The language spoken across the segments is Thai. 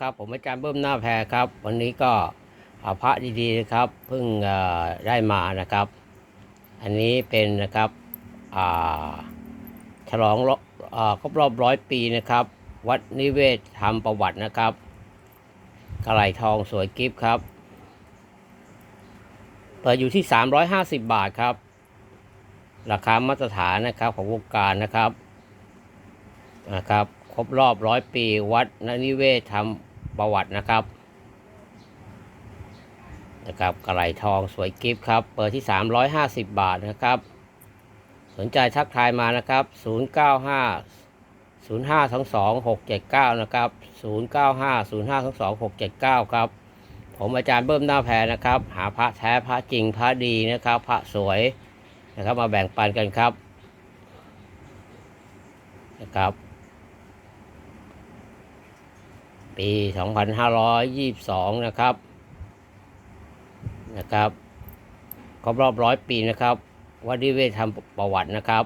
ครับผมอาจารย์เบิ้มหน้าแพรครับ วันนี้ก็เอาพระดีๆนะครับเพิ่งได้มานะครับ อันนี้เป็นนะครับอ่าฉลองรอบอ่าครบรอบร้อยปีนะครับ วัดนิเวศธรรมประวัตินะครับกระไหลทองสวยกิฟต์ครับเปิดอยู่ที่ 350 บาทครับ ราคามาตรฐานนะครับของวงการนะครับนะครับ ครบรอบร้อยปีวัดนนิเวศทำประวัตินะครับนะครับกระไหลทองสวยกิฟต์ครับ เปิดที่ 350 บาทนะครับ สนใจทักทายมานะครับ 095 0522 679 นะครับ 095 0522 679 ครับ ผมอาจารย์เบิ้มหน้าแพรนะครับ หาพระแท้พระจริงพระดีนะครับ พระสวยนะครับมาแบ่งปันกันครับนะครับ ปี 2522 นะครับ นะครับ ครบรอบร้อยปีนะครับ วัดดิเวศทำประวัตินะครับ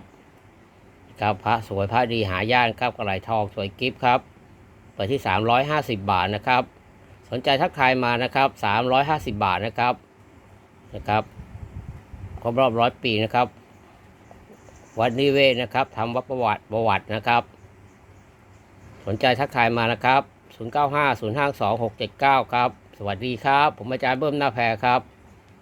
ครับพระสวยพระดีหายากครับกระไหลทองสวยกิฟต์ครับเปิดที่ 350 บาทนะครับ สนใจทักทายมานะครับ 350 บาทนะครับ นะครับ ครบรอบร้อยปีนะครับ วัดนิเวศนะครับทำวัดประวัติประวัตินะครับ สนใจทักทายมานะครับ 095 052 679 ครับ สวัสดีครับ ผมอาจารย์เบิ้มหน้าแพรครับ